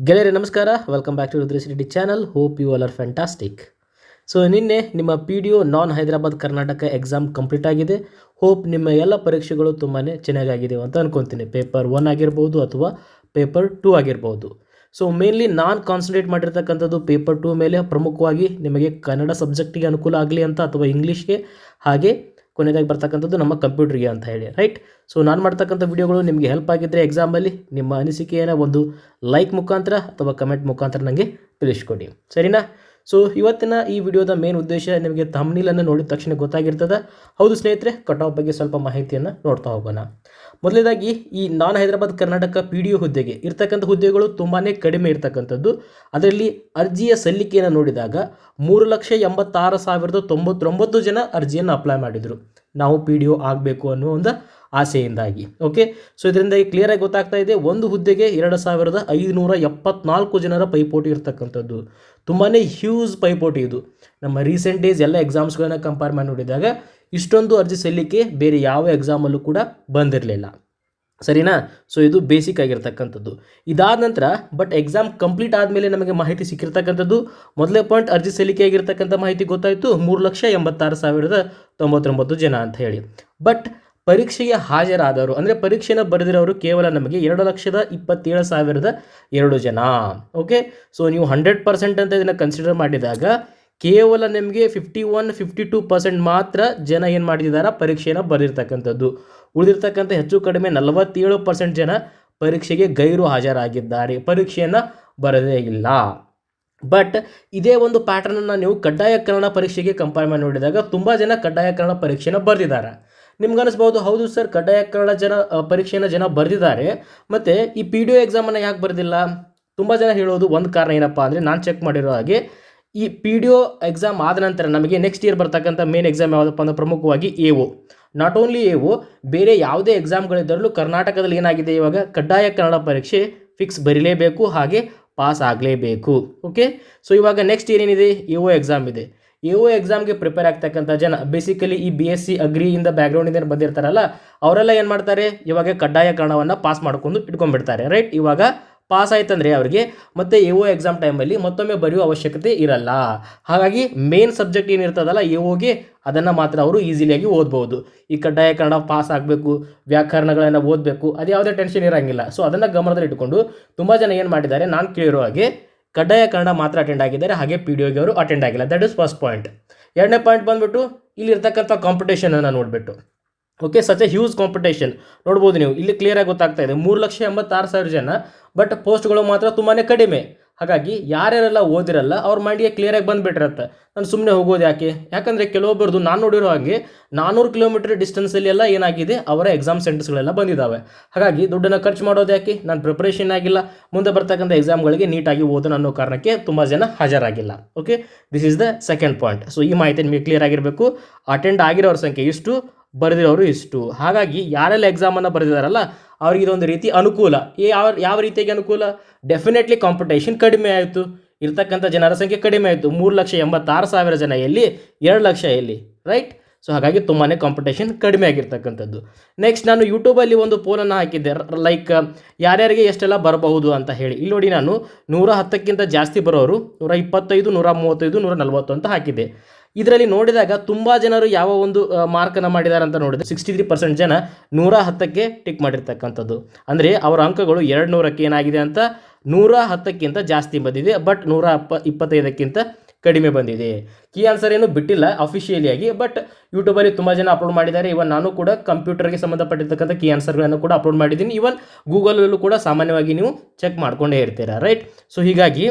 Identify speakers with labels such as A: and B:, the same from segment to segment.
A: ಗೆಳೆಯರೆ, ನಮಸ್ಕಾರ. Welcome back to Rudra City channel hope you all are fantastic so ನಿನ್ನೆ ನಿಮ್ಮ P D O non Hyderabad Karnataka exam complete ಆಗಿದೆ. Hope ನಿಮ್ಮ ಎಲ್ಲ ಪರೀಕ್ಷೆಗಳು ತುಂಬಾ ಚೆನ್ನಾಗಾಗಿದೆ ಅಂತ ಅನ್ಕೊತೀನಿ. ಪೇಪರ್ ಒನ್ ಆಗಿರ್ಬೋದು ಅಥವಾ ಪೇಪರ್ ಟೂ ಆಗಿರ್ಬೋದು. ಸೊ ಮೇನ್ಲಿ ನಾನು ಕಾನ್ಸಂಟ್ರೇಟ್ ಮಾಡಿರ್ತಕ್ಕಂಥದ್ದು ಪೇಪರ್ ಟೂ ಮೇಲೆ ಪ್ರಮುಖವಾಗಿ ನಿಮಗೆ ಕನ್ನಡ ಸಬ್ಜೆಕ್ಟಿಗೆ ಅನುಕೂಲ ಆಗಲಿ ಅಂತ ಅಥವಾ ಇಂಗ್ಲೀಷ್ಗೆ ಹಾಗೆ ಕೊನೆಯದಾಗಿ ಬರ್ತಕ್ಕಂಥದ್ದು ನಮ್ಮ ಕಂಪ್ಯೂಟರ್ಗೆ ಅಂತ ಹೇಳಿ ರೈಟ್ ಸೊ ನಾನು ಮಾಡ್ತಕ್ಕಂಥ ವಿಡಿಯೋಗಳು ನಿಮಗೆ ಹೆಲ್ಪ್ ಆಗಿದ್ದರೆ ಎಕ್ಸಾಮಲ್ಲಿ ನಿಮ್ಮ ಅನಿಸಿಕೆಯನ್ನು ಒಂದು ಲೈಕ್ ಮುಖಾಂತರ ಅಥವಾ ಕಮೆಂಟ್ ಮುಖಾಂತರ ನನಗೆ ತಿಳಿಸ್ಕೊಡಿ. ಸರಿನಾ? ಸೊ ಇವತ್ತಿನ ಈ ವಿಡಿಯೋದ ಮೇನ್ ಉದ್ದೇಶ ನಿಮಗೆ ತಮ್ನೀಲನ್ನು ನೋಡಿದ ತಕ್ಷಣ ಗೊತ್ತಾಗಿರ್ತದೆ. ಹೌದು ಸ್ನೇಹಿತರೆ ಕಟ್ ಆಫ್ ಬಗ್ಗೆ ಸ್ವಲ್ಪ ಮಾಹಿತಿಯನ್ನು ನೋಡ್ತಾ ಹೋಗೋಣ. ಮೊದಲೇದಾಗಿ, ಈ non Hyderabad Karnataka P D O ಹುದ್ದೆಗೆ ಇರ್ತಕ್ಕಂಥ ಹುದ್ದೆಗಳು ತುಂಬಾ ಕಡಿಮೆ ಇರ್ತಕ್ಕಂಥದ್ದು. ಅದರಲ್ಲಿ ಅರ್ಜಿಯ ಸಲ್ಲಿಕೆಯನ್ನು ನೋಡಿದಾಗ ಮೂರು ಲಕ್ಷ ಎಂಬತ್ತಾರು ಸಾವಿರದ ತೊಂಬತ್ತೊಂಬತ್ತು ಜನ ಅರ್ಜಿಯನ್ನು ಅಪ್ಲೈ ಮಾಡಿದರು. ನಾವು ಪಿ ಡಿ ಒ ಆಗಬೇಕು ಅನ್ನೋ ಒಂದು ಆಸೆಯಿಂದಾಗಿ. ಓಕೆ ಸೊ ಇದರಿಂದ ಕ್ಲಿಯರಾಗಿ ಗೊತ್ತಾಗ್ತಾ ಇದೆ, ಒಂದು ಹುದ್ದೆಗೆ ಎರಡು ಸಾವಿರದ ಐದುನೂರ ಎಪ್ಪತ್ನಾಲ್ಕು ಜನರ ಪೈಪೋಟಿ ಇರ್ತಕ್ಕಂಥದ್ದು. ತುಂಬಾ ಹ್ಯೂಜ್ ಪೈಪೋಟಿ ಇದು. ನಮ್ಮ ರೀಸೆಂಟ್ ಡೇಸ್ ಎಲ್ಲ ಎಕ್ಸಾಮ್ಸ್ಗಳನ್ನ ಕಂಪೇರ್ ಮಾಡಿ ನೋಡಿದಾಗ, ಇಷ್ಟೊಂದು ಅರ್ಜಿ ಸಲ್ಲಿಕೆ ಬೇರೆ ಯಾವ ಎಕ್ಸಾಮಲ್ಲೂ ಕೂಡ ಬಂದಿರಲಿಲ್ಲ. ಸರಿನಾ? ಸೊ ಇದು ಬೇಸಿಕ್ ಆಗಿರ್ತಕ್ಕಂಥದ್ದು. ಇದಾದ ನಂತರ ಬಟ್ ಎಕ್ಸಾಮ್ ಕಂಪ್ಲೀಟ್ ಆದಮೇಲೆ ನಮಗೆ ಮಾಹಿತಿ ಸಿಕ್ಕಿರ್ತಕ್ಕಂಥದ್ದು, ಮೊದಲೇ ಪಾಯಿಂಟ್ ಅರ್ಜಿ ಸಲ್ಲಿಕೆ ಆಗಿರ್ತಕ್ಕಂಥ ಮಾಹಿತಿ ಗೊತ್ತಾಯಿತು, ಮೂರು ಲಕ್ಷ ಎಂಬತ್ತಾರು ಸಾವಿರದ ತೊಂಬತ್ತೊಂಬತ್ತು ಜನ ಅಂತ ಹೇಳಿ. ಬಟ್ ಪರೀಕ್ಷೆಗೆ ಹಾಜರಾದವರು, ಅಂದರೆ ಪರೀಕ್ಷೆನ ಬರೆದಿರೋರು ಕೇವಲ ನಮಗೆ ಎರಡು ಲಕ್ಷದ ಇಪ್ಪತ್ತೇಳು ಸಾವಿರದ ಎರಡು ಜನ. ಓಕೆ ಸೊ ನೀವು ಹಂಡ್ರೆಡ್ ಪರ್ಸೆಂಟ್ ಅಂತ ಇದನ್ನು ಕನ್ಸಿಡರ್ ಮಾಡಿದಾಗ, ಕೇವಲ ನಿಮಗೆ fifty one fifty two percent ಮಾತ್ರ ಜನ ಏನು ಮಾಡಿದ್ದಾರೆ? ಪರೀಕ್ಷೆನ ಬರೆದಿರ್ತಕ್ಕಂಥದ್ದು. ಉಳಿದಿರ್ತಕ್ಕಂಥ ಹೆಚ್ಚು ಕಡಿಮೆ ನಲವತ್ತೇಳು ಪರ್ಸೆಂಟ್ ಜನ ಪರೀಕ್ಷೆಗೆ ಗೈರು ಹಾಜರಾಗಿದ್ದಾರೆ. ಪರೀಕ್ಷೆಯನ್ನು ಬರದೇ ಇಲ್ಲ. ಬಟ್ ಇದೇ ಒಂದು ಪ್ಯಾಟರ್ನನ್ನು ನೀವು ಕಡ್ಡಾಯ ಕನ್ನಡ ಪರೀಕ್ಷೆಗೆ ಕಂಪೇರ್ ಮಾಡಿ ನೋಡಿದಾಗ ತುಂಬ ಜನ ಕಡ್ಡಾಯ ಕನ್ನಡ ಪರೀಕ್ಷೆನ ಬರೆದಿದ್ದಾರೆ. ನಿಮ್ಗೆ ಅನಿಸ್ಬೋದು, ಹೌದು ಸರ್ ಕಡ್ಡಾಯ ಕನ್ನಡ ಜನ ಪರೀಕ್ಷೆನ ಜನ ಬರೆದಿದ್ದಾರೆ. ಮತ್ತು ಈ ಪಿ ಡಿ ಒ ಎಕ್ಸಾಮನ್ನು ಯಾಕೆ ಬರೆದಿಲ್ಲ? ತುಂಬ ಜನ ಹೇಳೋದು ಒಂದು ಕಾರಣ ಏನಪ್ಪ ಅಂದರೆ ನಾನು ಚೆಕ್ ಮಾಡಿರೋ ಹಾಗೆ ಈ ಪಿ ಡಿ ಒ ಎಕ್ಸಾಮ್ ಆದ ನಂತರ ನಮಗೆ ನೆಕ್ಸ್ಟ್ ಇಯರ್ ಬರ್ತಕ್ಕಂಥ ಮೇನ್ ಎಕ್ಸಾಮ್ ಯಾವುದಪ್ಪ ಅಂದರೆ ಪ್ರಮುಖವಾಗಿ ಎ ಒ ನಾಟ್ ಓನ್ಲಿ ಇವು, ಬೇರೆ ಯಾವುದೇ ಎಕ್ಸಾಮ್ಗಳಿದ್ದರಲ್ಲೂ ಕರ್ನಾಟಕದಲ್ಲಿ ಏನಾಗಿದೆ ಇವಾಗ? ಕಡ್ಡಾಯ ಕನ್ನಡ ಪರೀಕ್ಷೆ ಫಿಕ್ಸ್ ಬರೀಲೇಬೇಕು, ಹಾಗೆ ಪಾಸ್ ಆಗಲೇಬೇಕು. ಓಕೆ ಸೊ ಇವಾಗ ನೆಕ್ಸ್ಟ್ ಏನೇನಿದೆ? ಎ ಓ ಎಕ್ಸಾಮ್ ಇದೆ. ಎ ಒ ಎಕ್ಸಾಮ್ಗೆ ಪ್ರಿಪೇರ್ ಆಗ್ತಕ್ಕಂಥ ಜನ ಬೇಸಿಕಲಿ ಈ ಬಿ ಎಸ್ ಸಿ ಅಗ್ರಿಯಿಂದ ಬ್ಯಾಕ್ಗ್ರೌಂಡಿಂದ ಬಂದಿರ್ತಾರಲ್ಲ, ಅವರೆಲ್ಲ ಏನು ಮಾಡ್ತಾರೆ? ಇವಾಗ ಕಡ್ಡಾಯ ಕನ್ನಡವನ್ನು ಪಾಸ್ ಮಾಡ್ಕೊಂಡು ಇಟ್ಕೊಂಡ್ಬಿಡ್ತಾರೆ ರೈಟ್ ಇವಾಗ ಪಾಸ್ ಆಯ್ತಂದ್ರೆ ಅವರಿಗೆ ಮತ್ತೆ ಎ ಒ ಎಕ್ಸಾಮ್ ಟೈಮಲ್ಲಿ ಮತ್ತೊಮ್ಮೆ ಬರೆಯುವ ಅವಶ್ಯಕತೆ ಇರಲ್ಲ. ಹಾಗಾಗಿ ಮೇನ್ ಸಬ್ಜೆಕ್ಟ್ ಏನಿರ್ತದಲ್ಲ ಎ ಒಗೆ ಅದನ್ನು ಮಾತ್ರ ಅವರು ಈಸಿಲಿಯಾಗಿ ಓದ್ಬೋದು. ಈ ಕಡ್ಡಾಯ ಕನ್ನಡ ಪಾಸ್ ಆಗಬೇಕು, ವ್ಯಾಕರಣಗಳನ್ನು ಓದಬೇಕು, ಅದು ಯಾವುದೇ ಟೆನ್ಷನ್ ಇರೋಂಗಿಲ್ಲ. ಸೊ ಅದನ್ನು ಗಮನದಲ್ಲಿ ಇಟ್ಕೊಂಡು ತುಂಬ ಜನ ಏನು ಮಾಡಿದ್ದಾರೆ, ನಾನು ಕೇಳಿರೋ ಹಾಗೆ ಕಡ್ಡಾಯ ಕನ್ನಡ ಮಾತ್ರ ಅಟೆಂಡ್ ಆಗಿದ್ದಾರೆ, ಹಾಗೆ ಪಿ ಡಿ ಅವರು ಅಟೆಂಡ್ ಆಗಿಲ್ಲ. ದಟ್ ಇಸ್ ಫಸ್ಟ್ ಪಾಯಿಂಟ್ ಎರಡನೇ ಪಾಯಿಂಟ್ ಬಂದ್ಬಿಟ್ಟು ಇಲ್ಲಿರ್ತಕ್ಕಂಥ ಕಾಂಪಿಟೇಷನನ್ನು ನೋಡಿಬಿಟ್ಟು. Okay such a huge competition ನೋಡ್ಬೋದು ನೀವು. ಇಲ್ಲಿ ಕ್ಲಿಯರಾಗಿ ಗೊತ್ತಾಗ್ತಾ ಇದೆ. ಮೂರು ಲಕ್ಷ ಎಂಬತ್ತಾರು ಸಾವಿರ ಜನ ಬಟ್ ಪೋಸ್ಟ್ಗಳು ಮಾತ್ರ ತುಂಬಾ ಕಡಿಮೆ. ಹಾಗಾಗಿ ಯಾರ್ಯಾರೆಲ್ಲ ಓದಿರಲ್ಲ, ಅವ್ರ ಮೈಂಡಿಗೆ ಕ್ಲಿಯರಾಗಿ ಬಂದುಬಿಟ್ಟಿರತ್ತೆ. ನಾನು ಸುಮ್ಮನೆ ಹೋಗೋದು ಯಾಕೆ? ಯಾಕಂದರೆ ಕೆಲವೊಬ್ಬರದು ನಾನು ನೋಡಿರೋ ಹಾಗೆ ನಾನ್ನೂರು ಕಿಲೋಮೀಟರ್ ಡಿಸ್ಟೆನ್ಸಲ್ಲಿ ಎಲ್ಲ ಏನಾಗಿದೆ, ಅವರ ಎಕ್ಸಾಮ್ ಸೆಂಟರ್ಸ್ಗಳೆಲ್ಲ ಬಂದಿದ್ದಾವೆ ಹಾಗಾಗಿ ದುಡ್ಡನ್ನು ಖರ್ಚು ಮಾಡೋದು ಯಾಕೆ? ನಾನು ಪ್ರಿಪ್ರೇಷನ್ ಆಗಿಲ್ಲ. ಮುಂದೆ ಬರ್ತಕ್ಕಂಥ ಎಕ್ಸಾಮ್ಗಳಿಗೆ ನೀಟಾಗಿ ಓದೋಣ ಅನ್ನೋ ಕಾರಣಕ್ಕೆ ತುಂಬ ಜನ ಹಾಜರಾಗಿಲ್ಲ. Okay this is the second point so ಈ ಮಾಹಿತಿ ನಿಮಗೆ ಕ್ಲಿಯರ್ ಆಗಿರಬೇಕು. ಅಟೆಂಡ್ ಆಗಿರೋರ ಸಂಖ್ಯೆ ಇಷ್ಟು ಬರೆದಿರೋರು ಇಷ್ಟು. ಹಾಗಾಗಿ ಯಾರೆಲ್ಲ ಎಕ್ಸಾಮನ್ನು ಬರೆದಿದಾರಲ್ಲ, ಅವ್ರಿಗೆ ಇದೊಂದು ರೀತಿ ಅನುಕೂಲ. ಯಾವ ಯಾವ ರೀತಿಯಾಗಿ ಅನುಕೂಲ? ಡೆಫಿನೆಟ್ಲಿ ಕಾಂಪಿಟೇಷನ್ ಕಡಿಮೆ ಆಯಿತು. ಇರ್ತಕ್ಕಂಥ ಜನರ ಸಂಖ್ಯೆ ಕಡಿಮೆ ಆಯಿತು. ಮೂರು ಲಕ್ಷ ಎಂಬತ್ತಾರು ಸಾವಿರ ಜನ ಎಲ್ಲಿ? ಎರಡು ಲಕ್ಷ ಎಲ್ಲಿ? ರೈಟ್ ಸೊ ಹಾಗಾಗಿ ತುಂಬಾ ಕಾಂಪಿಟೇಷನ್ ಕಡಿಮೆ ಆಗಿರ್ತಕ್ಕಂಥದ್ದು. ನೆಕ್ಸ್ಟ್ ನಾನು ಯೂಟ್ಯೂಬಲ್ಲಿ ಒಂದು ಪೋಲನ್ನು ಹಾಕಿದ್ದೆ. ಲೈಕ್ ಯಾರ್ಯಾರಿಗೆ ಎಷ್ಟೆಲ್ಲ ಬರಬಹುದು ಅಂತ ಹೇಳಿ. ಇಲ್ಲಿ ನೋಡಿ ನಾನು ನೂರ ಹತ್ತಕ್ಕಿಂತ ಜಾಸ್ತಿ ಬರೋರು ನೂರ ಇಪ್ಪತ್ತೈದು, ನೂರ ಮೂವತ್ತೈದು, ನೂರ ನಲ್ವತ್ತು ಅಂತ ಹಾಕಿದ್ದೆ. ಇದರಲ್ಲಿ ನೋಡಿದಾಗ ತುಂಬ ಜನರು ಯಾವ ಒಂದು ಮಾರ್ಕನ್ನು ಮಾಡಿದ್ದಾರೆ ಅಂತ ನೋಡಿದ್ರೆ ಸಿಕ್ಸ್ಟಿ ತ್ರೀ ಪರ್ಸೆಂಟ್ ಜನ ನೂರ ಹತ್ತಕ್ಕೆ ಟಿಕ್ ಮಾಡಿರ್ತಕ್ಕಂಥದ್ದು. ಅಂದರೆ ಅವರ ಅಂಕಗಳು ಎರಡು ನೂರಕ್ಕೆ ಏನಾಗಿದೆ ಅಂತ ನೂರ ಹತ್ತಕ್ಕಿಂತ ಜಾಸ್ತಿ ಬಂದಿದೆ ಬಟ್ ನೂರ ಅಪ್ಪ, ಇಪ್ಪತ್ತೈದಕ್ಕಿಂತ ಕಡಿಮೆ ಬಂದಿದೆ. ಕೀ ಆನ್ಸರ್ ಏನು ಬಿಟ್ಟಿಲ್ಲ ಅಫಿಷಿಯಲಿಯಾಗಿ ಬಟ್ ಯೂಟ್ಯೂಬಲ್ಲಿ ತುಂಬ ಜನ ಅಪ್ಲೋಡ್ ಮಾಡಿದ್ದಾರೆ. ಇವನ್ ನಾನು ಕೂಡ ಕಂಪ್ಯೂಟರ್ಗೆ ಸಂಬಂಧಪಟ್ಟಿರ್ತಕ್ಕಂಥ ಕೀ ಆನ್ಸರ್ಗಳನ್ನು ಕೂಡ ಅಪ್ಲೋಡ್ ಮಾಡಿದ್ದೀನಿ. ಇವನ್ ಗೂಗಲಲ್ಲೂ ಕೂಡ ಸಾಮಾನ್ಯವಾಗಿ ನೀವು ಚೆಕ್ ಮಾಡ್ಕೊಂಡೇ ಇರ್ತೀರಾ ರೈಟ್ ಸೊ ಹೀಗಾಗಿ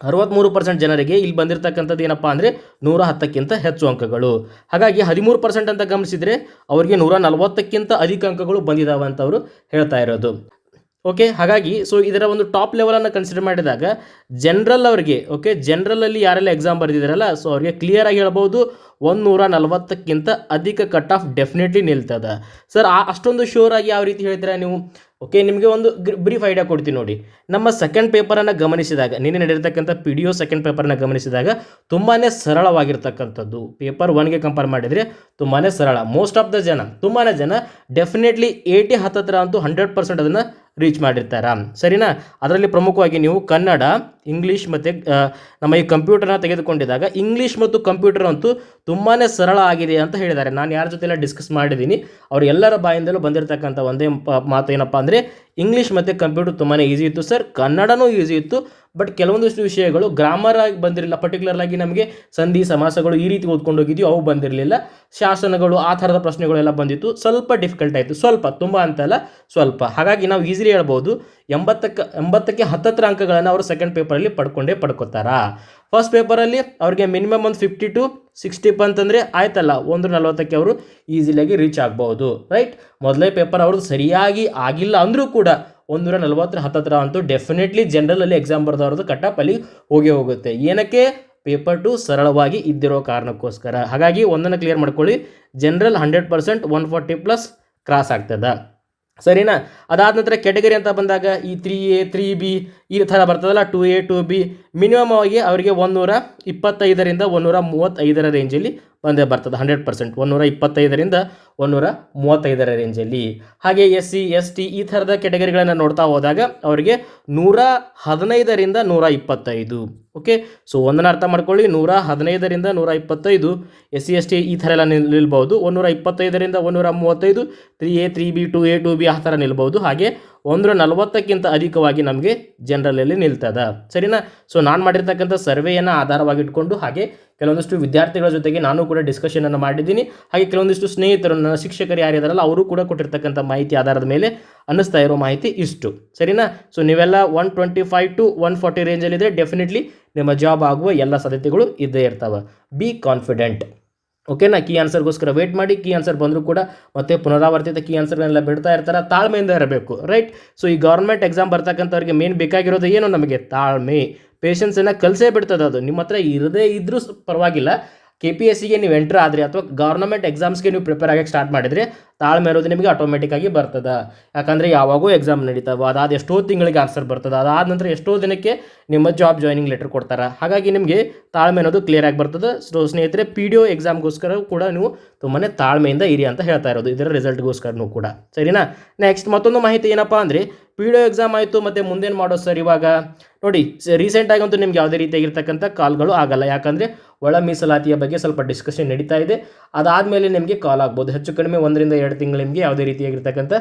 A: ಅರವತ್ತ್ಮೂರು ಪರ್ಸೆಂಟ್ ಜನರಿಗೆ ಇಲ್ಲಿ ಬಂದಿರತಕ್ಕಂಥದ್ದು ಏನಪ್ಪ ಅಂದರೆ ನೂರ ಹತ್ತಕ್ಕಿಂತ ಹೆಚ್ಚು ಅಂಕಗಳು. ಹಾಗಾಗಿ ಹದಿಮೂರು ಪರ್ಸೆಂಟ್ ಅಂತ ಗಮನಿಸಿದರೆ ಅವರಿಗೆ ನೂರ ನಲವತ್ತಕ್ಕಿಂತ ಅಧಿಕ ಅಂಕಗಳು ಬಂದಿದ್ದಾವೆ ಅಂತ ಅವರು ಹೇಳ್ತಾ ಇರೋದು. ಓಕೆ ಹಾಗಾಗಿ ಸೊ ಇದರ ಒಂದು ಟಾಪ್ ಲೆವೆಲನ್ನು ಕನ್ಸಿಡರ್ ಮಾಡಿದಾಗ ಜನರಲ್ ಅವರಿಗೆ ಓಕೆ ಜನರಲಲ್ಲಿ ಯಾರೆಲ್ಲ ಎಕ್ಸಾಮ್ ಬರೆದಿದ್ದಾರಲ್ಲ ಸೊ ಅವರಿಗೆ ಕ್ಲಿಯರಾಗಿ ಹೇಳ್ಬೋದು ಒಂದು ನೂರ ನಲವತ್ತಕ್ಕಿಂತ ಅಧಿಕ ಕಟ್ ಆಫ್ ಡೆಫಿನೆಟ್ಲಿ ನಿಲ್ತದ ಸರ್ ಅಷ್ಟೊಂದು ಶೋರ್ ಆಗಿ ಯಾವ ರೀತಿ ಹೇಳ್ತೀರಾ ನೀವು? ಓಕೆ ನಿಮಗೆ ಒಂದು ಬ್ರೀಫ್ ಐಡಿಯಾ ಕೊಡ್ತೀನಿ ನೋಡಿ. ನಮ್ಮ ಸೆಕೆಂಡ್ ಪೇಪರನ್ನು ಗಮನಿಸಿದಾಗ, ನಿನ್ನೆ ನಡೆದಿರ್ತಕ್ಕಂಥ ಪಿ ಡಿ ಒ ಸೆಕೆಂಡ್ ಪೇಪರನ್ನು ಗಮನಿಸಿದಾಗ ತುಂಬಾ ಸರಳವಾಗಿರ್ತಕ್ಕಂಥದ್ದು. ಪೇಪರ್ ಒನ್ಗೆ ಕಂಪೇರ್ ಮಾಡಿದರೆ ತುಂಬಾ ಸರಳ. ಮೋಸ್ಟ್ ಆಫ್ ದ ಜನ ತುಂಬಾ ಜನ ಡೆಫಿನೆಟ್ಲಿ ಏಯ್ಟಿ ಹತ್ತತ್ರ ಅಂತೂ ಹಂಡ್ರೆಡ್ ಪರ್ಸೆಂಟ್ ಅದನ್ನು ರೀಚ್ ಮಾಡಿರ್ತಾರಾ? ಸರಿನಾ? ಅದರಲ್ಲಿ ಪ್ರಮುಖವಾಗಿ ನೀವು ಕನ್ನಡ ಇಂಗ್ಲೀಷ್ ಮತ್ತು ನಮ್ಮ ಈ ಕಂಪ್ಯೂಟರ್ನ ತೆಗೆದುಕೊಂಡಿದ್ದಾಗ ಇಂಗ್ಲೀಷ್ ಮತ್ತು ಕಂಪ್ಯೂಟರ್ ಅಂತೂ ತುಂಬಾ ಸರಳ ಆಗಿದೆ ಅಂತ ಹೇಳಿದ್ದಾರೆ. ನಾನು ಯಾರ ಜೊತೆ ಎಲ್ಲ ಡಿಸ್ಕಸ್ ಮಾಡಿದ್ದೀನಿ, ಅವ್ರು ಎಲ್ಲರ ಬಾಯಿಂದಲೂ ಬಂದಿರತಕ್ಕಂಥ ಒಂದೇ ಮಾತು ಏನಪ್ಪ ಅಂದರೆ ಇಂಗ್ಲೀಷ್ ಮತ್ತು ಕಂಪ್ಯೂಟರ್ ತುಂಬಾ ಈಸಿ ಇತ್ತು ಸರ್ ಕನ್ನಡನೂ ಈಸಿ ಇತ್ತು ಬಟ್ ಕೆಲವೊಂದಿಷ್ಟು ವಿಷಯಗಳು ಗ್ರಾಮರ್ ಆಗಿ ಬಂದಿರಲಿಲ್ಲ. ಪರ್ಟಿಕ್ಯುಲರ್ ಆಗಿ ನಮಗೆ ಸಂಧಿ, ಸಮಾಸಗಳು ಈ ರೀತಿ ಓದ್ಕೊಂಡು ಹೋಗಿದ್ವಿ, ಅವು ಬಂದಿರಲಿಲ್ಲ. ಶಾಸನಗಳು, ಆ ಥರದ ಪ್ರಶ್ನೆಗಳೆಲ್ಲ ಬಂದಿತ್ತು. ಸ್ವಲ್ಪ ಡಿಫಿಕಲ್ಟ್ ಆಯಿತು. ಸ್ವಲ್ಪ, ತುಂಬ ಅಂತಲ್ಲ, ಸ್ವಲ್ಪ. ಹಾಗಾಗಿ ನಾವು ಈಸಿಲಿ ಹೇಳ್ಬೋದು. ಎಂಬತ್ತಕ್ಕೆ ಎಂಬತ್ತಕ್ಕೆ ಹತ್ತತ್ರ ಅಂಕಗಳನ್ನು ಅವರು ಸೆಕೆಂಡ್ ಪೇಪರಲ್ಲಿ ಪಡ್ಕೊಂಡೇ ಪಡ್ಕೋತಾರಾ? ಫಸ್ಟ್ ಪೇಪರಲ್ಲಿ ಅವ್ರಿಗೆ ಮಿನಿಮಮ್ ಒಂದು ಫಿಫ್ಟಿ ಟು ಸಿಕ್ಸ್ಟಿ ಅಂತಂದರೆ ಆಯ್ತಲ್ಲ, ಒಂದು ನಲ್ವತ್ತಕ್ಕೆ ಅವರು ಈಸಿಲಿಯಾಗಿ ರೀಚ್ ಆಗ್ಬೋದು ರೈಟ್ ಮೊದಲೇ ಪೇಪರ್ ಅವ್ರದ್ದು ಸರಿಯಾಗಿ ಆಗಿಲ್ಲ ಅಂದರೂ ಕೂಡ ಒಂದೂರ ನಲ್ವತ್ತರ ಹತ್ತತ್ರ ಅಂತೂ ಡೆಫಿನೆಟ್ಲಿ ಜನರಲಲ್ಲಿ ಎಕ್ಸಾಮ್ ಬರೆದವ್ರದ್ದು ಕಟ್ಟಪ್ ಅಲ್ಲಿ ಹೋಗೇ ಹೋಗುತ್ತೆ. ಏನಕ್ಕೆ? ಪೇಪರ್ ಟು ಸರಳವಾಗಿ ಇದ್ದಿರೋ ಕಾರಣಕ್ಕೋಸ್ಕರ. ಹಾಗಾಗಿ ಒಂದನ್ನು ಕ್ಲಿಯರ್ ಮಾಡ್ಕೊಳ್ಳಿ general hundred percent one forty plus cross ಆಗ್ತದ. ಸರಿನಾ? ಅದಾದ ನಂತರ ಕೆಟಗರಿ ಅಂತ ಬಂದಾಗ ಈ ತ್ರೀ ಎ ತ್ರೀ ಬಿ ಈ ಥರ ಬರ್ತದಲ್ಲ two A two B minimum ಆಗಿ ಅವರಿಗೆ ಒಂದೂರ ಇಪ್ಪತ್ತೈದರಿಂದ ಒಂದೂರ ಮೂವತ್ತೈದರ ರೇಂಜಲ್ಲಿ ಬಂದೇ ಬರ್ತದೆ ಹಂಡ್ರೆಡ್ ಪರ್ಸೆಂಟ್ ಒಂದೂರ ಇಪ್ಪತ್ತೈದರಿಂದ ಒಂದೂರ ಮೂವತ್ತೈದರ ರೇಂಜಲ್ಲಿ. ಹಾಗೆ ಎಸ್ ಸಿ ಎಸ್ ಟಿ ಈ ಥರದ ಕೆಟಗರಿಗಳನ್ನು ನೋಡ್ತಾ ಹೋದಾಗ ಅವರಿಗೆ ನೂರ ಹದಿನೈದರಿಂದ ನೂರ ಇಪ್ಪತ್ತೈದು. ಓಕೆ, ಸೊ ಒಂದನ್ನು ಅರ್ಥ ಮಾಡ್ಕೊಳ್ಳಿ, ನೂರ ಹದಿನೈದರಿಂದ ನೂರ ಇಪ್ಪತ್ತೈದು ಎಸ್ ಸಿ ಎಸ್ ಟಿ ಈ ಥರ ಎಲ್ಲ ನಿಲ್, ನಿಲ್ಬೋದು, ಒಂದೂರ ಇಪ್ಪತ್ತೈದರಿಂದ ಒಂದೂರ ಮೂವತ್ತೈದು, three A, three B, two A, two B ಆ ಥರ ನಿಲ್ಬೋದು. ಹಾಗೆ ಒಂದೂರ ನಲವತ್ತಕ್ಕಿಂತ ಅಧಿಕವಾಗಿ ನಮಗೆ ಜನರಲಲ್ಲಿ ನಿಲ್ತದ. ಸರಿನಾ? ಸೊ ನಾನು ಮಾಡಿರ್ತಕ್ಕಂಥ ಸರ್ವೆಯನ್ನು ಆಧಾರವಾಗಿಟ್ಕೊಂಡು ಹಾಗೆ ಕೆಲವೊಂದಿಷ್ಟು ವಿದ್ಯಾರ್ಥಿಗಳ ಜೊತೆಗೆ ನಾನು ಕೂಡ ಡಿಸ್ಕಷನನ್ನು ಮಾಡಿದ್ದೀನಿ. ಹಾಗೆ ಕೆಲವೊಂದಿಷ್ಟು ಸ್ನೇಹಿತರು ನನ್ನ ಶಿಕ್ಷಕರು ಯಾರಿದಾರಲ್ಲ ಅವರು ಕೂಡ ಕೊಟ್ಟಿರ್ತಕ್ಕಂಥ ಮಾಹಿತಿ ಆಧಾರದ ಮೇಲೆ ಅನ್ನಿಸ್ತಾ ಇರೋ ಮಾಹಿತಿ ಇಷ್ಟು. ಸರಿನಾ? ಸೊ ನೀವೆಲ್ಲ one twenty five to one forty ರೇಂಜಲ್ಲಿದ್ದರೆ definitely ನಿಮ್ಮ ಜಾಬ್ ಆಗುವ ಎಲ್ಲ ಸಾಧ್ಯತೆಗಳು ಇದ್ದೇ ಇರ್ತವೆ. ಬಿ ಕಾನ್ಫಿಡೆಂಟ್ ಓಕೆನಾ ಕೀ ಆನ್ಸರ್ಗೋಸ್ಕರ ವೇಟ್ ಮಾಡಿ ಕೀ ಆನ್ಸರ್ ಬಂದರೂ ಕೂಡ ಮತ್ತೆ ಪುನರಾವರ್ತಿತ ಕೀ ಆನ್ಸರ್ಗಳನ್ನೆಲ್ಲ ಬಿಡ್ತಾ ಇರ್ತಾರೆ, ತಾಳ್ಮೆಯಿಂದ ಇರಬೇಕು ರೈಟ್ ಸೊ ಈ ಗೌರ್ಮೆಂಟ್ ಎಕ್ಸಾಮ್ ಬರ್ತಕ್ಕಂಥವ್ರಿಗೆ ಮೇನ್ ಬೇಕಾಗಿರೋದು ಏನು? ನಮಗೆ ತಾಳ್ಮೆ ಪೇಷನ್ಸನ್ನು ಕಲಿಸೇ ಬಿಡ್ತದೆ ಅದು. ನಿಮ್ಮ ಹತ್ರ ಇರದೇ ಇದ್ರೂ ಪರವಾಗಿಲ್ಲ. ಕೆ ಪಿ ಎಸ್ ಸಿಗೆ ನೀವು ಎಂಟ್ರ್ ಆದರೆ, ಅಥವಾ ಗೌರ್ಮೆಂಟ್ ಎಕ್ಸಾಮ್ಸ್ಗೆ ನೀವು ಪ್ರಿಪೇರ್ ಆಗಕ್ಕೆ ಸ್ಟಾರ್ಟ್ ಮಾಡಿದರೆ ತಾಳ್ಮೆ ಇರೋದು ನಿಮಗೆ ಆಟೋಮೆಟಿಕ್ ಆಗಿ ಬರ್ತದೆ. ಯಾಕಂದರೆ ಯಾವಾಗೂ ಎಕ್ಸಾಮ್ ನಡೀತಾವೆ. ಅದಾದ ಎಷ್ಟೋ ತಿಂಗಳಿಗೆ ಆನ್ಸರ್ ಬರ್ತದೆ. ಅದಾದ ನಂತರ ಎಷ್ಟೋ ದಿನಕ್ಕೆ ನಿಮ್ಮ ಜಾಬ್ ಜಾಯ್ನಿಂಗ್ ಲೆಟರ್ ಕೊಡ್ತಾರೆ. ಹಾಗಾಗಿ ನಿಮಗೆ ತಾಳ್ಮೆ ಅನ್ನೋದು ಕ್ಲಿಯರ್ ಆಗಿ ಬರ್ತದೆ. ಸೊ ಸ್ನೇಹಿತರೆ ಪಿ ಡಿ ಒ ಎಕ್ಸಾಮ್ಗೋಸ್ಕರ ಕೂಡ ನೀವು ತುಂಬಾ ತಾಳ್ಮೆಯಿಂದ ಇರಿ ಅಂತ ಹೇಳ್ತಾ ಇರೋದು. ಇದರ ರಿಸಲ್ಟ್ಗೋಸ್ಕರನೂ ಕೂಡ. ಸರಿನಾ? ನೆಕ್ಸ್ಟ್ ಮತ್ತೊಂದು ಮಾಹಿತಿ ಏನಪ್ಪ ಅಂದರೆ ಪಿ ಡಿ ಒ ಎಕ್ಸಾಮ್ ಆಯಿತು ಮತ್ತು ಮುಂದೇನು ಮಾಡೋದು ಸರ್ ಇವಾಗ? ನೋಡಿ ರೀಸೆಂಟಾಗಿ ಅಂತೂ ನಿಮ್ಗೆ ಯಾವುದೇ ರೀತಿಯಾಗಿರ್ತಕ್ಕಂಥ ಕಾಲ್ಗಳು ಆಗಲ್ಲ. ಯಾಕಂದರೆ ಒಳ ಮೀಸಲಾತಿಯ ಬಗ್ಗೆ ಸ್ವಲ್ಪ ಡಿಸ್ಕಷನ್ ನಡೀತಾ ಇದೆ. ಅದಾದಮೇಲೆ ನಿಮಗೆ ಕಾಲ್ ಆಗ್ಬೋದು. ಹೆಚ್ಚು ಕಡಿಮೆ ಒಂದರಿಂದ ಎರಡು ತಿಂಗಳು ನಿಮಗೆ ಯಾವುದೇ ರೀತಿಯಾಗಿರ್ತಕ್ಕಂಥ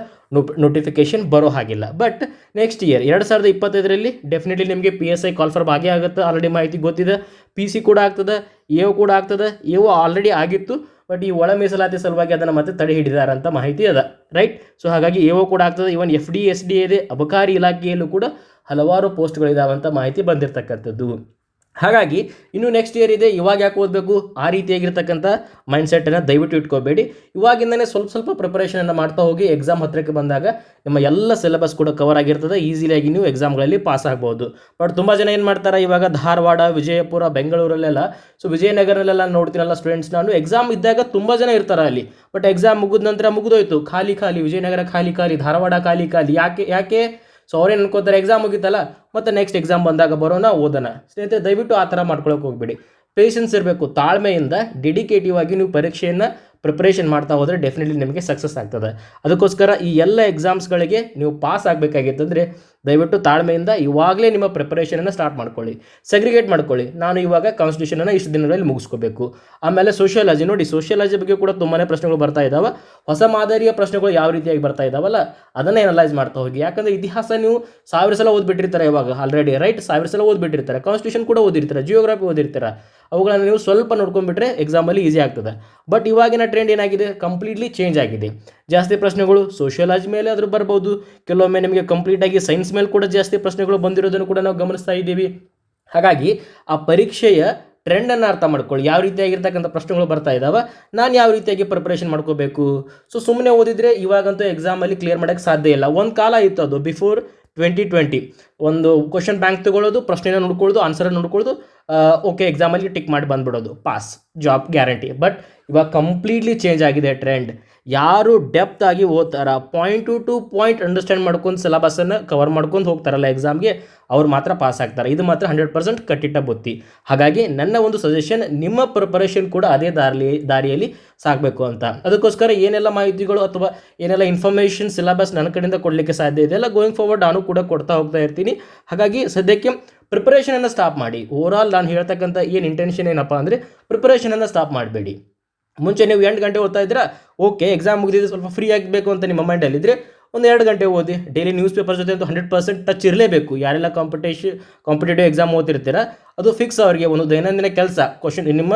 A: ನೋಟಿಫಿಕೇಶನ್ ಬರೋ ಹಾಗಿಲ್ಲ. ಬಟ್ ನೆಕ್ಸ್ಟ್ ಇಯರ್ ಎರಡು ಸಾವಿರದ ಇಪ್ಪತ್ತೈದರಲ್ಲಿ ಡೆಫಿನೆಟ್ಲಿ ನಿಮಗೆ P S I call for ಆಗೇ ಆಗುತ್ತೆ. ಆಲ್ರೆಡಿ ಮಾಹಿತಿ ಗೊತ್ತಿದೆ. ಪಿ ಸಿ ಕೂಡ ಆಗ್ತದೆ ಎ ಕೂಡ ಆಗ್ತದೆ. ಎ ಆಲ್ರೆಡಿ ಆಗಿತ್ತು. ಬಟ್ ಈ ಒಳ ಮೀಸಲಾತಿ ಸಲುವಾಗಿ ಅದನ್ನು ಮತ್ತೆ ತಡೆ ಹಿಡಿದಾರೆ ಅಂತ ಮಾಹಿತಿ ಅದ. ರೈಟ್ ಸೊ ಹಾಗಾಗಿ ಎ ಕೂಡ ಆಗ್ತದೆ. Even F D S D ಇದೆ, ಅಬಕಾರಿ ಇಲಾಖೆಯಲ್ಲೂ ಕೂಡ ಹಲವಾರು ಪೋಸ್ಟ್ಗಳಿದಾವಂಥ ಮಾಹಿತಿ ಬಂದಿರತಕ್ಕಂಥದ್ದು. ಹಾಗಾಗಿ ಇನ್ನು ನೆಕ್ಸ್ಟ್ ಇಯರ್ ಇದೆ. ಇವಾಗ ಯಾಕೆ ಓದಬೇಕು? ಆ ರೀತಿಯಾಗಿರ್ತಕ್ಕಂಥ ಮೈಂಡ್ಸೆಟ್ಟನ್ನು ದಯವಿಟ್ಟು ಇಟ್ಕೋಬೇಡಿ. ಇವಾಗಿಂದನೇ ಸ್ವಲ್ಪ ಸ್ವಲ್ಪ ಪ್ರಿಪರೇಷನನ್ನು ಮಾಡ್ತಾ ಹೋಗಿ ಎಕ್ಸಾಮ್ ಹತ್ತಿರಕ್ಕೆ ಬಂದಾಗ ನಿಮ್ಮ ಎಲ್ಲ ಸಿಲೆಬಸ್ ಕೂಡ ಕವರ್ ಆಗಿರ್ತದೆ. ಈಸಿಲಿಯಾಗಿ ನೀವು ಎಕ್ಸಾಮ್ಗಳಲ್ಲಿ ಪಾಸ್ ಆಗ್ಬೋದು. ಬಟ್ ತುಂಬ ಜನ ಏನು ಮಾಡ್ತಾರೆ? ಇವಾಗ ಧಾರವಾಡ, ವಿಜಯಪುರ, ಬೆಂಗಳೂರಲ್ಲೆಲ್ಲ ಸೊ ವಿಜಯನಗರಲ್ಲೆಲ್ಲ ನೋಡ್ತೀನಲ್ಲ ಸ್ಟೂಡೆಂಟ್ಸ್ ನಾನು ಎಕ್ಸಾಮ್ ಇದ್ದಾಗ ತುಂಬ ಜನ ಇರ್ತಾರೆ ಅಲ್ಲಿ. ಬಟ್ ಎಕ್ಸಾಮ್ ಮುಗಿದ ನಂತರ ಮುಗಿದೋಯ್ತು. ಖಾಲಿ ಖಾಲಿ, ವಿಜಯನಗರ ಖಾಲಿ ಖಾಲಿ, ಧಾರವಾಡ ಖಾಲಿ ಖಾಲಿ, ಯಾಕೆ ಯಾಕೆ? ಸೊ ಅವ್ರೇನು ಅನ್ಕೋತಾರೆ ಎಕ್ಸಾಮ್ ಮುಗಿತಲ್ಲ, ಮತ್ತೆ ನೆಕ್ಸ್ಟ್ ಎಕ್ಸಾಮ್ ಬಂದಾಗ ಬರೋಣ ಓದೋಣ ಸ್ನೇಹಿತರೆ, ದಯವಿಟ್ಟು ಆ ಥರ ಮಾಡ್ಕೊಳಕ್ಕೆ ಹೋಗ್ಬೇಡಿ. ಪೇಷನ್ಸ್ ಇರಬೇಕು, ತಾಳ್ಮೆಯಿಂದ ಡೆಡಿಕೇಟಿವ್ ಆಗಿ ನೀವು ಪರೀಕ್ಷೆಯನ್ನು ಪ್ರಿಪ್ರೇಷನ್ ಮಾಡ್ತಾ ಹೋದರೆ ಡೆಫಿನೆಟ್ಲಿ ನಿಮಗೆ ಸಕ್ಸಸ್ ಆಗ್ತದೆ. ಅದಕ್ಕೋಸ್ಕರ ಈ ಎಲ್ಲ ಎಕ್ಸಾಮ್ಸ್ಗಳಿಗೆ ನೀವು ಪಾಸ್ ಆಗಬೇಕಾಗಿತ್ತಂದರೆ ದಯವಿಟ್ಟು ತಾಳ್ಮೆಯಿಂದ ಇವಾಗಲೇ ನಿಮ್ಮ ಪ್ರಿಪರೇಷನನ್ನು ಸ್ಟಾರ್ಟ್ ಮಾಡ್ಕೊಳ್ಳಿ. ಸೆಗ್ರಿಗೇಟ್ ಮಾಡ್ಕೊಳ್ಳಿ. ನಾನು ಇವಾಗ ಕಾನ್ಸ್ಟಿಟ್ಯೂಷನನ್ನು ಇಷ್ಟು ದಿನಗಳಲ್ಲಿ ಮುಗಿಸ್ಕೋಬೇಕು. ಆಮೇಲೆ ಸೋಷಿಯಾಲಜಿ ನೋಡಿ ಸೋಷಿಯಾಲಜಿ ಬಗ್ಗೆ ಕೂಡ ತುಂಬಾ ಪ್ರಶ್ನೆಗಳು ಬರ್ತಾ ಇದ್ದಾವೆ ಹೊಸ ಮಾದರಿಯ ಪ್ರಶ್ನೆಗಳು ಯಾವ ರೀತಿಯಾಗಿ ಬರ್ತಾ ಇದ್ದಾವಲ್ಲ ಅದನ್ನು ಅನಲೈಸ್ ಮಾಡ್ತಾ ಹೋಗಿ. ಯಾಕಂದರೆ ಇತಿಹಾಸ ನೀವು ಸಾವಿರ ಸಲ ಓದ್ಬಿಟ್ಟಿರ್ತಾರೆ ಇವಾಗ ಆಲ್ರೆಡಿ ರೈಟ್ ಸಾವಿರ ಸಲ ಓದ್ಬಿಟ್ಟಿರ್ತಾರೆ. ಕಾನ್ಸ್ಟಿಟ್ಯೂಷನ್ ಕೂಡ ಓದಿರ್ತಾರೆ ಜಿಯೋಗ್ರಫಿ ಓದಿರ್ತಾರೆ. ಅವುಗಳನ್ನು ನೀವು ಸ್ವಲ್ಪ ನೋಡ್ಕೊಂಡ್ಬಿಟ್ರೆ ಎಕ್ಸಾಮಲ್ಲಿ ಈಸಿ ಆಗ್ತದೆ. ಬಟ್ ಇವಾಗಿನ ಟ್ರೆಂಡ್ ಏನಾಗಿದೆ? ಕಂಪ್ಲೀಟ್ಲಿ ಚೇಂಜ್ ಆಗಿದೆ. ಜಾಸ್ತಿ ಪ್ರಶ್ನೆಗಳು ಸೋಷಿಯಾಲಜಿ ಮೇಲೆ ಆದರೂ ಬರ್ಬೋದು. ಕೆಲವೊಮ್ಮೆ ನಿಮಗೆ ಕಂಪ್ಲೀಟಾಗಿ ಸೈನ್ಸ್ ಮೇಲೆ ಕೂಡ ಜಾಸ್ತಿ ಪ್ರಶ್ನೆಗಳು ಬಂದಿರೋದನ್ನು ಕೂಡ ನಾವು ಗಮನಿಸ್ತಾ ಇದ್ದೀವಿ. ಹಾಗಾಗಿ ಆ ಪರೀಕ್ಷೆಯ ಟ್ರೆಂಡನ್ನು ಅರ್ಥ ಮಾಡ್ಕೊಳ್ಳಿ. ಯಾವ ರೀತಿಯಾಗಿರ್ತಕ್ಕಂಥ ಪ್ರಶ್ನೆಗಳು ಬರ್ತಾ ಇದ್ದಾವೆ ನಾನು ಯಾವ ರೀತಿಯಾಗಿ ಪ್ರಿಪ್ರೇಷನ್ ಮಾಡ್ಕೋಬೇಕು? ಸೊ ಸುಮ್ಮನೆ ಓದಿದರೆ ಇವಾಗಂತೂ ಎಕ್ಸಾಮಲ್ಲಿ ಕ್ಲಿಯರ್ ಮಾಡೋಕ್ಕೆ ಸಾಧ್ಯ ಇಲ್ಲ. ಒಂದು ಕಾಲ ಇತ್ತು ಅದು ಬಿಫೋರ್ ಟ್ವೆಂಟಿ ಟ್ವೆಂಟಿ ಒಂದು ಕ್ವಶನ್ ಬ್ಯಾಂಕ್ ತೊಗೊಳ್ಳೋದು, ಪ್ರಶ್ನೆನ ನೋಡ್ಕೊಳ್ಳೋದು ಆನ್ಸರ್ ನೋಡ್ಕೊಳ್ಳೋದು ಓಕೆ ಎಕ್ಸಾಮಲ್ಲಿ ಟಿಕ್ ಮಾಡಿ ಬಂದ್ಬಿಡೋದು. ಪಾಸ್ ಜಾಬ್ ಗ್ಯಾರಂಟಿ ಬಟ್ ಇವಾಗ ಕಂಪ್ಲೀಟ್ಲಿ ಚೇಂಜ್ ಆಗಿದೆ ಟ್ರೆಂಡ್ ಯಾರು ಡೆಪ್ತ್ ಆಗಿ ಓದ್ತಾರ point to to point understand ಮಾಡ್ಕೊಂಡು ಸಿಲಬಸ್ಸನ್ನು ಕವರ್ ಮಾಡ್ಕೊಂಡು ಹೋಗ್ತಾರಲ್ಲ ಎಕ್ಸಾಮ್ಗೆ ಅವ್ರು ಮಾತ್ರ ಪಾಸ್ ಆಗ್ತಾರೆ. ಇದು ಮಾತ್ರ ಹಂಡ್ರೆಡ್ ಪರ್ಸೆಂಟ್ ಕಟ್ಟಿಟ್ಟ ಬುತ್ತಿ ಹಾಗಾಗಿ ನನ್ನ ಒಂದು ಸಜೆಷನ್ ನಿಮ್ಮ ಪ್ರಿಪರೇಷನ್ ಕೂಡ ಅದೇ ದಾರಿ ದಾರಿಯಲ್ಲಿ ಸಾಕಬೇಕು ಅಂತ. ಅದಕ್ಕೋಸ್ಕರ ಏನೆಲ್ಲ ಮಾಹಿತಿಗಳು ಅಥವಾ ಏನೆಲ್ಲ ಇನ್ಫಾರ್ಮೇಷನ್ ಸಿಲಬಸ್ ನನ್ನ ಕಡೆಯಿಂದ ಕೊಡಲಿಕ್ಕೆ ಸಾಧ್ಯ ಇದೆ, ಎಲ್ಲ ಗೋಯಿಂಗ್ ಫಾರ್ವರ್ಡ್ ನಾನು ಕೂಡ ಕೊಡ್ತಾ ಹೋಗ್ತಾ ಇರ್ತೀನಿ. ಹಾಗಾಗಿ ಸದ್ಯಕ್ಕೆ ಪ್ರಿಪರೇಷನನ್ನು ಸ್ಟಾಪ್ ಮಾಡಿ. ಓವರಾಲ್ ನಾನು ಹೇಳ್ತಕ್ಕಂಥ ಏನು ಇಂಟೆನ್ಷನ್ ಏನಪ್ಪ ಅಂದರೆ ಪ್ರಿಪರೇಷನನ್ನು ಸ್ಟಾಪ್ ಮಾಡಬೇಡಿ. ಮುಂಚೆ ನೀವು ಎಂಟು ಗಂಟೆ ಓದ್ತಾ ಇದ್ರೆ ಓಕೆ ಎಕ್ಸಾಮ್ ಮುಗಿದಿದ್ದು ಸ್ವಲ್ಪ ಫ್ರೀ ಆಗಬೇಕು ಅಂತ ನಿಮ್ಮ ಮೈಂಡಲ್ಲಿದ್ದರೆ ಒಂದು ಎರಡು ಗಂಟೆ ಓದಿ. ಡೈಲಿ ನ್ಯೂಸ್ ಪೇಪರ್ ಜೊತೆ ಅಂತೂ ಹಂಡ್ರೆಡ್ ಪರ್ಸೆಂಟ್ ಟಚ್ ಇರಲೇಬೇಕು. ಯಾರೆಲ್ಲ ಕಾಂಪಿಟೇಷನ್ ಕಾಂಪಿಟೇಟಿವ್ ಎಕ್ಸಾಮ್ ಓದ್ತಿರ್ತೀರ, ಅದು ಫಿಕ್ಸ್ ಅವರಿಗೆ ಒಂದು ದೈನಂದಿನ ಕೆಲಸ ಕ್ವಶನ್ ನಿಮ್ಮ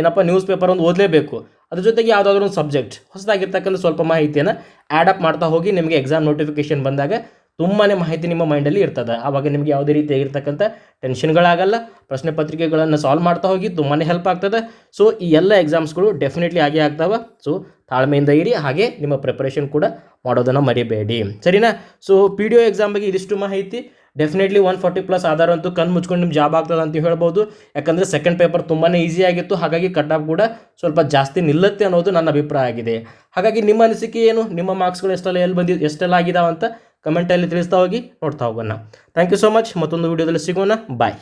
A: ಏನಪ್ಪ ನ್ಯೂಸ್ ಪೇಪರ್ ಒಂದು ಓದಲೇಬೇಕು. ಅದ್ರ ಜೊತೆಗೆ ಯಾವುದಾದ್ರೂ ಒಂದು ಸಬ್ಜೆಕ್ಟ್ ಹೊಸದಾಗಿರ್ತಕ್ಕಂಥ ಸ್ವಲ್ಪ ಮಾಹಿತಿಯನ್ನು ಆ್ಯಡಪ್ ಮಾಡ್ತಾ ಹೋಗಿ ನಿಮಗೆ ಎಕ್ಸಾಮ್ ನೋಟಿಫಿಕೇಶನ್ ಬಂದಾಗ ತುಂಬಾ ಮಾಹಿತಿ ನಿಮ್ಮ ಮೈಂಡಲ್ಲಿ ಇರ್ತದೆ. ಆವಾಗ ನಿಮಗೆ ಯಾವುದೇ ರೀತಿಯಾಗಿರ್ತಕ್ಕಂಥ ಟೆನ್ಷನ್ಗಳಾಗಲ್ಲ, ಪ್ರಶ್ನೆ ಪತ್ರಿಕೆಗಳನ್ನು ಸಾಲ್ವ್ ಮಾಡ್ತಾ ಹೋಗಿ ತುಂಬಾ ಹೆಲ್ಪ್ ಆಗ್ತದೆ. ಸೊ ಈ ಎಲ್ಲ ಎಕ್ಸಾಮ್ಸ್ಗಳು ಡೆಫಿನೆಟ್ಲಿ ಆಗೇ ಆಗ್ತಾವೆ. ಸೊ ತಾಳ್ಮೆಯಿಂದ ಇರಿ, ಹಾಗೆ ನಿಮ್ಮ ಪ್ರಿಪರೇಷನ್ ಕೂಡ ಮಾಡೋದನ್ನು ಮರಿಬೇಡಿ. ಸರಿನಾ? So P D O exam ಬಗ್ಗೆ ಇದಿಷ್ಟು ಮಾಹಿತಿ. ಡೆಫಿನೆಟ್ಲಿ ಒನ್ ಫಾರ್ಟಿ ಪ್ಲಸ್ ಆಧಾರ ಅಂತೂ ಕಣ್ಣು ಮುಚ್ಕೊಂಡು ನಿಮ್ಮ ಜಾಬ್ ಆಗ್ತದೆ ಅಂತ ಹೇಳ್ಬೋದು. ಯಾಕಂದರೆ ಸೆಕೆಂಡ್ ಪೇಪರ್ ತುಂಬಾ ಈಸಿ ಆಗಿತ್ತು. ಹಾಗಾಗಿ ಕಟ್ ಆಫ್ ಕೂಡ ಸ್ವಲ್ಪ ಜಾಸ್ತಿ ನಿಲ್ಲುತ್ತೆ ಅನ್ನೋದು ನನ್ನ ಅಭಿಪ್ರಾಯ ಆಗಿದೆ. ಹಾಗಾಗಿ ನಿಮ್ಮ ಅನಿಸಿಕೆ ಏನು? ನಿಮ್ಮ ಮಾರ್ಕ್ಸ್ಗಳು ಎಷ್ಟೆಲ್ಲ ಎಲ್ಲಿ ಬಂದಿದ್ದು ಎಷ್ಟೆಲ್ಲ ಆಗಿದಾವಂತ ಕಮೆಂಟಲ್ಲಿ ತಿಳಿಸ್ತಾ ಹೋಗಿ ನೋಡ್ತಾ ಹೋಗೋಣ. ಥ್ಯಾಂಕ್ ಯು ಸೊ ಮಚ್ ಮತ್ತೊಂದು ವಿಡಿಯೋದಲ್ಲಿ ಸಿಗೋಣ. ಬಾಯ್